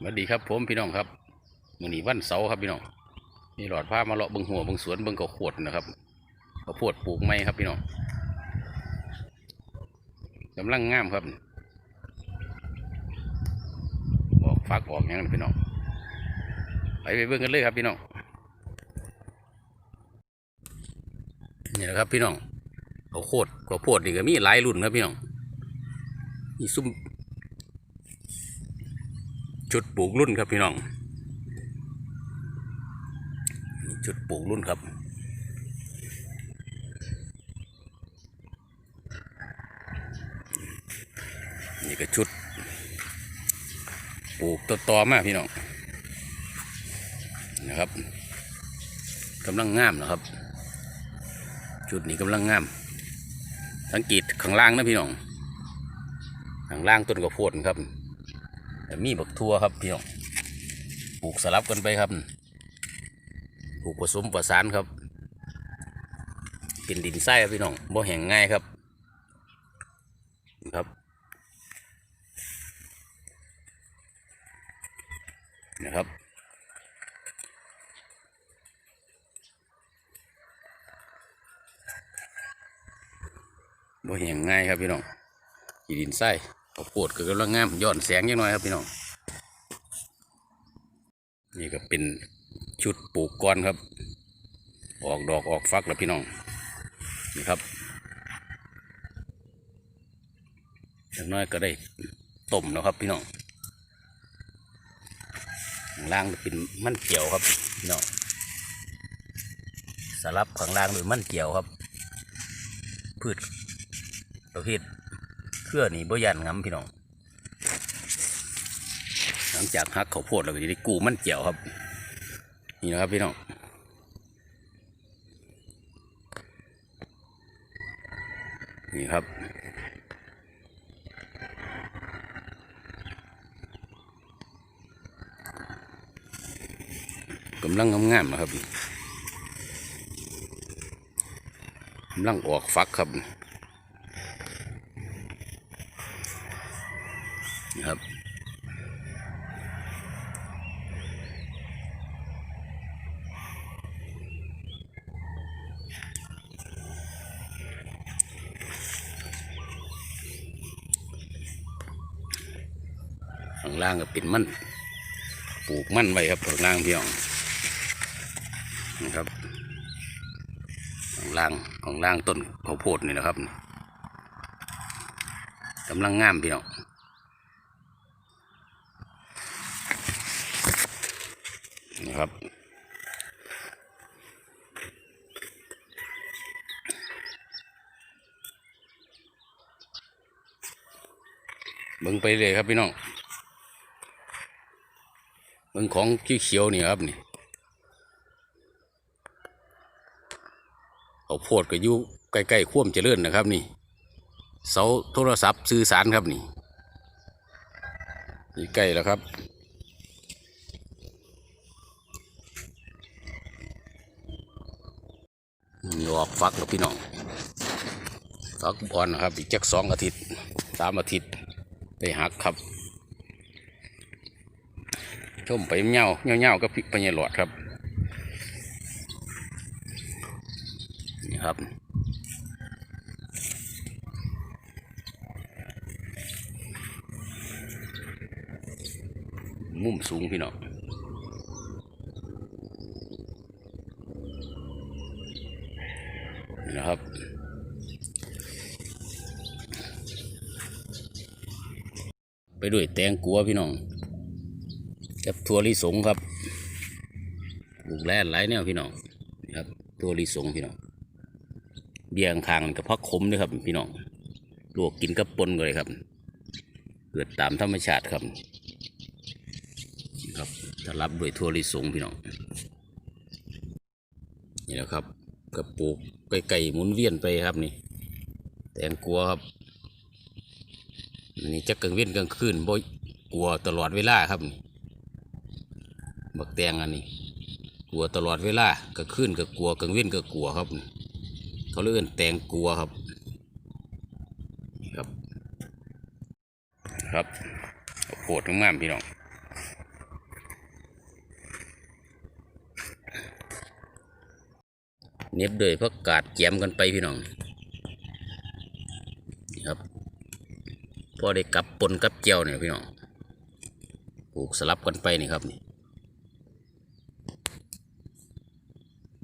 สวัสดีครับผมพี่น้องครับมื้อนี้วันเสาร์ครับพี่น้องนี่หลอดผ้ามาเลาะเบิงหัวเบิงสวนเบิงกระขวดนะครับข้าวดปลูกไม้ครับพี่น้องกำลังงามครับออกฝักออกยังนะพี่น้องไปไปเบิ่งกันเลยครับพี่น้องนี่แหละครับพี่น้องข้าวโพดขวดนี่ก็มีหลายรุ่นครับพี่น้องนี่ซุ้ม ชุดปลูกรุ่นครับพี่น้องนี่ชุดปลูกรุ่นครับนี่ก็ชุด ปลูกต่อๆมากพี่น้องนะครับกำลังงามนะครับชุดนี้กำลังงาม สังเกตข้างล่างนะพี่น้องข้างล่างต้นกระโพดครับ แต่มีบักทั่วครับพี่น้องปลูกสลับกันไปครับปลูกผสมประสานครับ เป็นดินทรายครับพี่น้องบ่แห้งง่ายครับครับนะครับบ่แห้งง่ายครับพี่น้องขีดินทราย ข้าวโพดก็กำลังงามย้อนแสงยังน้อยครับพี่น้องนี่ก็เป็นชุดปลูกก้อนครับ ออกดอกออกฟักแล้วพี่น้องนี่ครับอย่างน้อยก็ได้ต้มแล้วครับพี่น้องข้างล่างเป็นมันเกี่ยวครับพี่น้องสลับข้างล่างด้วยมันเกี่ยวครับ พืชประเภท เครือนี่บ่ยันงำพี่น้อง หลังจากหักข้าวโพดเราก็จะได้กูมันเจียวครับ นี่นะครับพี่น้องนี่ครับกำลังงามๆนะครับกำลังออกฟักครับนี่ครับ ข้าง ล่างก็เป็นมันปลูกมันไว้ครับข้างล่างพี่น้องนะครับข้างล่างข้างล่างต้นข้าวโพดนี่นะครับกำลังงามพี่น้องนะครับเบิ่งไปเลยครับพี่น้อง บิ่งของเขียวนี่ครับนี่เอาโพดก็อยู่ใกล้ๆควมเจริญนะครับ นี่ เสาโทรศัพท์สื่อสารครับนี่นี่ใกล้แล้วครับนี่ออกฟักแล้วพี่น้องฟักบอลนะครับ อีกจักสองอาทิตย์สามอาทิตย์ได้หักครับ ชมไปเงาเงาเงาๆก็พิกปัญญาหลอดครับนี่ครับมุมสูงพี่น้องนี่นะครับไปด้วยแตงกัวพี่น้อง กับถั่วลิสงครับปลูกแร่หลายแนวพี่น้องครับถั่วลิสงพี่น้องเบี้ยงคางกับพักขมด้วยครับ พี่น้องลวกกินกับปนเลยครับ เกิดตามธรรมชาติครับ ครับจะรับด้วยถั่วลิสงพี่น้องนี่แหละครับกระปลูกไก่ๆหมุนเวียนไปครับนี่ แตงกัวครับนี่จะกลางเว้นกลางคืนบ่กลัวตลอดเวลาครับนี่ บักแตงอันนี้กลัวตลอดเวลาก็ขึ้นก็กลัวกังเว้นก็กลัวครับเขาเรื่องแตงกลัวครับครับ ครับโคดรงามพี่น้องเน็บเลยพักกาดแจมกันไปพี่น้องครับพอได้กลับปนกับเจียวเนี่ยพี่น้องปลูกสลับกันไปนี่ครับนี่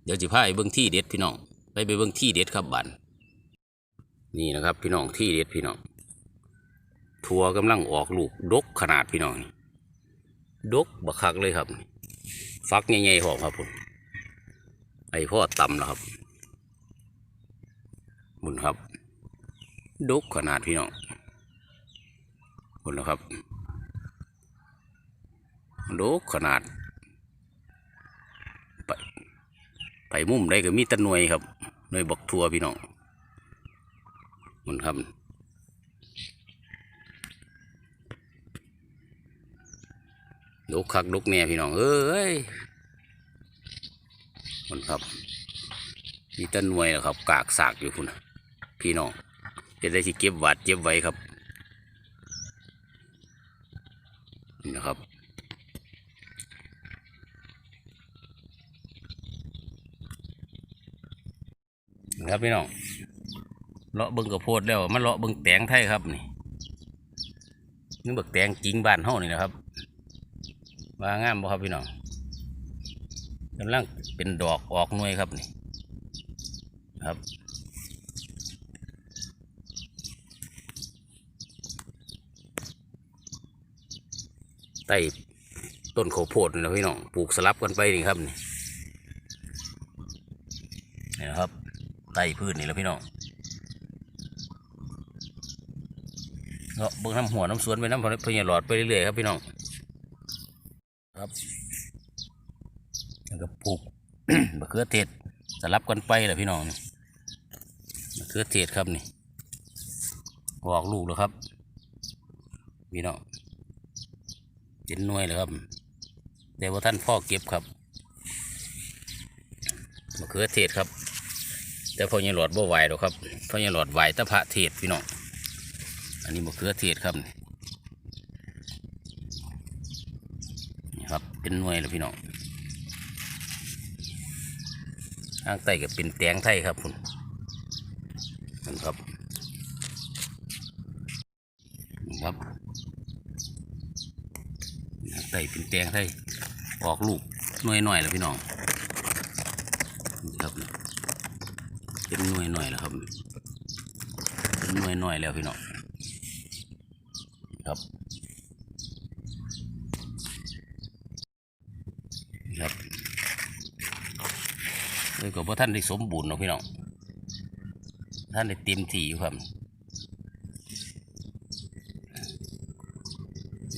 เดี๋ยวจะพาไปเบิ้งที่เด็ดพี่น้องไปไปเบิ้งที่เด็ดครับบันนี่นะครับพี่น้องที่เด็ดพี่น้องทัวกำลังออกลูกดกขนาดพี่น้องดกบักคักเลยครับ ฟักใหญ่ๆหอมครับผมไอพ่อต่ำนะครับบุญครับดกขนาดพี่น้องบุญนะครับดกขนาด ไป ไปมุมได้ก็มีตะหน่วยครับหน่วยบอกทัวพี่น้องมันครับลุกคักลุกแน่พี่น้องเอ้ยมันครับ มีตะหน่วยนะครับ กากสากอยู่คุณพี่น้องจะได้ที่เก็บหวาดเก็บไว้ครับนะครับ ครับพี่น้องเลาะเบิ่งกระโพดแล้วมันเลาะเบิ่งแตงไทยครับนี่นี่เบิกแตงจริงบ้านเฮานี่นะครับว่างามบ่ครับพี่น้องกำลังเป็นดอกออกหน่วยครับนี่ครับใต้ต้นข้าวโพดนี่แหละพี่น้องปลูกสลับกันไปนี่ครับนี่นะครับ ใต้พืชนี่แหล้วพี่น้องก็เบิ่งน้ำหัวน้ำสวนไปน้ำพญาหลอดไปเรื่อยๆครับพี่น้องครับแล้วก็ปลูกมะเขือเทศสลับกันไปแหละพี่น้องนี่มะเขือเทศครับนี่ออกลูกแล้วครับพี่น้องเป็นหน่วยเลยครับ แต่ว่าท่านพ่อเก็บครับมะเขือเทศครับ แต่พอยังหลอดบ่ไหวหรอกครับพอยังหลอดไหวตะพระเทศพี่น้องอันนี้มะเขือเทศครับนี่ครับเป็นหน่วยแล้วพี่น้องทางใต้ก็เป็นแตงไทยครับคุณนั่นครับนะครับทางใต้เป็นแตงไทยออกลูกหน่วยหน่อยแล้วพี่น้องนะครับ เป็นหน่วยหน่อยแล้วครับเป็นหน่วยหน่อยแล้วพี่น้องครับนะครับเลยก็บ่ท่านได้สมบูรณ์เนาะพี่น้องท่านได้เต็มที่อยู่ครับ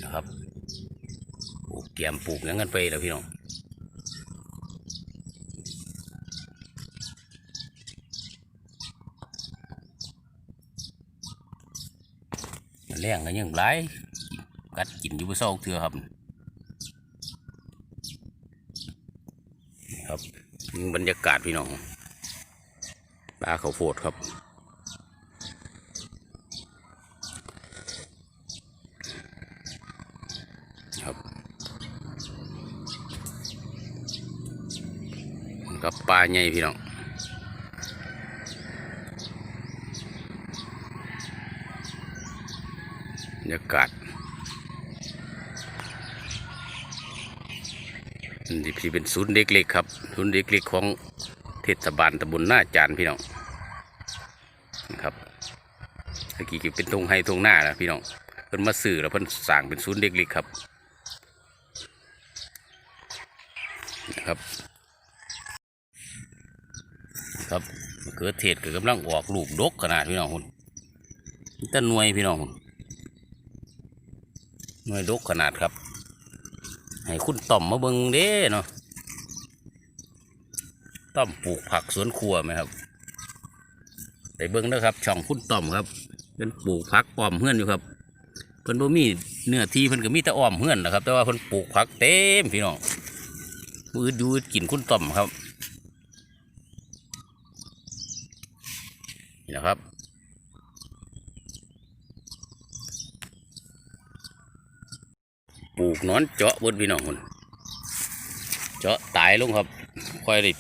นะครับปลูกเกียมปลูกหยังกันไปแล้วพี่น้อง แรงก็ยังหลายกัดกินอยู่บนเสาเถื่อครับครับบรรยากาศพี่น้องปลาเขาโพดครับครับมันกับปลาใหญ่พี่น้อง รรยากาศนนี้พี่เป็นศูนย์เด็กเล็กครับ ศูนย์เด็กเล็กของเทศบาลตำบลหน้าจานพี่น้องนะครับตะกี้ก็เป็นทงไฮทงหน้าแล้วพี่น้องเพิ่นมาสื่อแล้วเพิ่นสั่งเป็นศูนย์เด็กเล็กครับนะครับครับเขือเทศก็กำลังออกลูกดกขนาดพี่น้องคุณนี่ต้นหน่วยพี่น้องคุณ หน่วยดกขนาดครับ ให้คุณต่อมมาเบิงเด้เนาะต่อมปลูกผักสวนครัวไหมครับไปเบิงนะครับ ช่องคุณต่อมครับเป็นปลูกผักอ้อมเฮือนอยู่ครับเพิ่นบ่มีเนื้อที่เพิ่นก็มีแต่อ้อมเฮือนนะครับ แต่ว่าเพิ่นปลูกผักเต็มพี่น้องมือดูกินคุณต่อมครับนี่นะครับ ปลูกนอนเจาะบนพี่น้องคนเจาะตายลงครับค่อยได้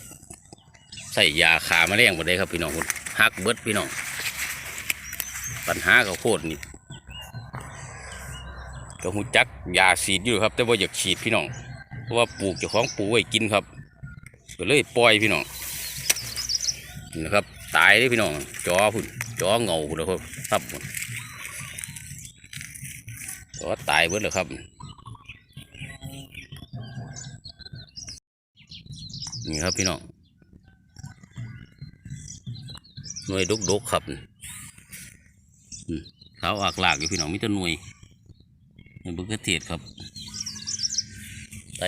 ใส่ยาขาแมลงบ่ได้ครับพี่น้องคุณฮักเบิดพี่น้อง ปัญหาข้าวโพดนี่ก็หูจักยาฉีดอยู่ครับ แต่ว่าอยากฉีดพี่น้องเพราะว่าปลูกจ้าของปลูกไว้กินครับก็เลยปล่อยพี่น้องนะครับตายเลยพี่น้องจอพุ่นจอเงาพุ่นแล้วครับครับพุ่นจอตายเบิดเลยครับ นี่ครับพี่น้องหน่วยดกดกครับอืมขาอากลากอยู่พี่น้องมิตรหน่วยในบุกเทศครับไต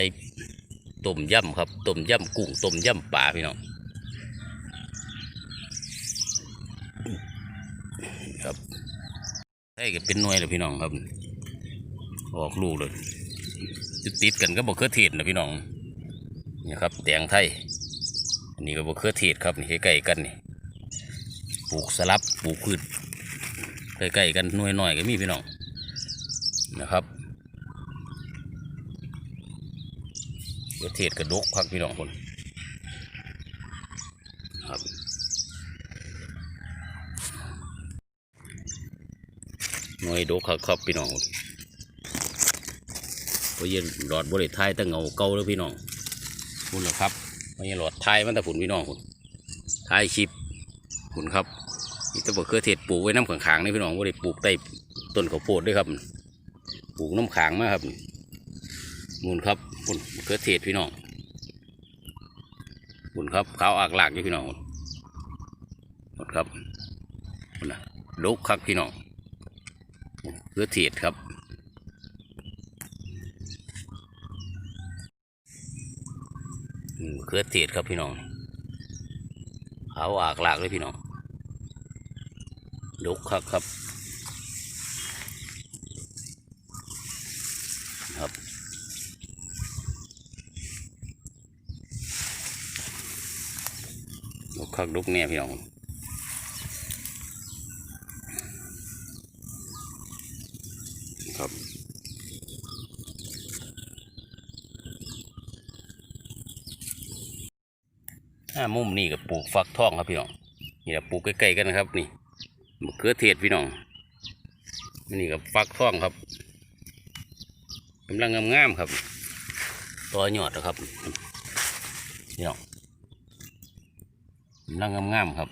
ต้มย่ำครับต้มย่ำกุ้งต้มย่ำปลาพี่น้องครับไตก็เป็นหน่วยเลยพี่น้องครับ ออกลูกเลยจะติดกันก็บอกเครือเทศนะพี่น้อง นี่ครับแตงไทย อันนี้ก็บะเขือเทศครับนี่ใกล้ๆกันนี่ปลูกสลับปลูกพืชใกล้ๆกันหน่วยหน่อยก็มีพี่น้องนะครับเขือเทศกระดกพักพี่น้องคนครับหน่วยดกครับครับพี่น้องเพราะยันหลอดบริท้ายตั้งเงาเก่าแล้วพี่น้อง คุณเหรอครับไม่ใช่หลอดไทยมันแต่ผุนพี่น้องคุณไทยชิปคุณครับนี่ตะบกเครือเทศปลูกไว้น้ำขังๆนี่พี่น้องว่าได้ปลูกใต้ต้นข้าวโพดด้วยครับ ปลูกน้ำขางมาครับมูลครับคุณเครือเทศพี่น้องคุณครับขาวอากหลากอยู่พี่น้องคุณครับคุณนะดกครับพี่น้องเครือเทศครับ อืม เครือเทศครับพี่น้องขาวอากหลากเลยพี่น้องดกครับครับ ครับดกคักดกแน่พี่น้อง ถ้ามุมนี่กับปลูกฟักทองครับพี่น้องนี่แหละปลูกใกล้ๆกันนะครับ นี่มะเขือเทศพี่น้องนี่กับฟักทองครับกำลังงามๆครับตัวยอดนะครับพี่น้องกำลังงามๆครับ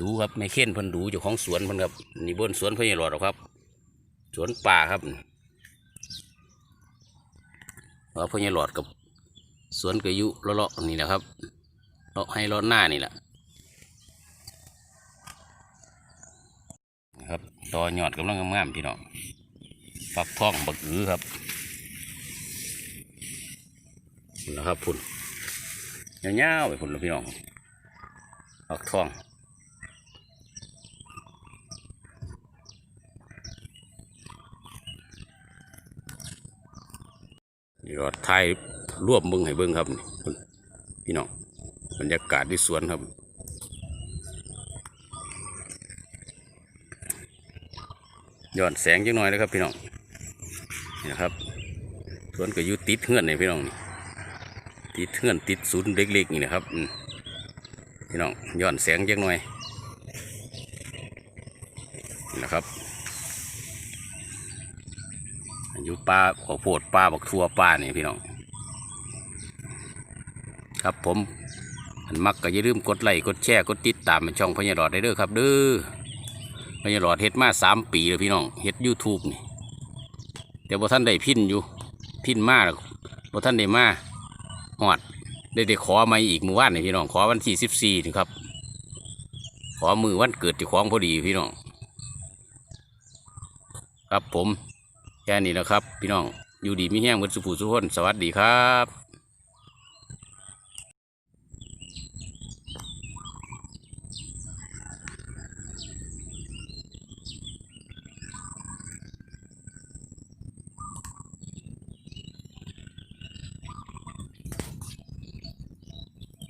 ดูครับไม่เข้นพิ่นดูจ้าของสวนพิ่นครับนี่บนสวนเพิ่นอย่หลอดหรอครับ สวนป่าครับว่าพิ่นอย่หลอดกับ สวนกระยุเลาะๆนี่แหละครับเลาะให้เลาะหน้านี่แหละนะครับตอหยอดกำลังงามๆพี่น้องฟักทองบักอือครับนะครับพุ่นยาๆไปพุ่นแล้วพี่น้องฟักทองนี่รอดไทย รวบมึงให้เบิ้งครับนี่พี่น้องบรรยากาศที่สวนครับย้อนแสงจังหน่อยนะครับพี่น้องนี่นะครับสวนก็อยู่ติดเฮือนนี่พี่น้องนี่ติดเฮือนติดศูนย์เล็กๆนี่นะครับพี่น้องย้อนแสงจังหน่อยนี่นะครับอยู่ป่าขอโพดป่าบักทั่วป่านี่พี่น้อง ครับผมอันมักก็อย่าลืมกดไลค์กดแชร์กดติดตามเป็นช่องพญาดอดได้เด้อครับเด้อพญาหลอดเฮ็ดมาสามปีแล้วพี่น้องเฮ็ดยูทูบนี่แต่บ่ท่านได้พินอยู่พินมาแล้วบ่ท่านได้มาหอดได้ได้ขอมาอีกมือวานนี่พี่น้องขอวันที่สิบสี่นี่ครับ ขอมือวันเกิดเจ้าของพอดีพี่น้อง ครับผมแค่นี้นะครับ พี่น้องอยู่ดีมีแห้งเหมือนสุภูสุพนสวัสดีครับ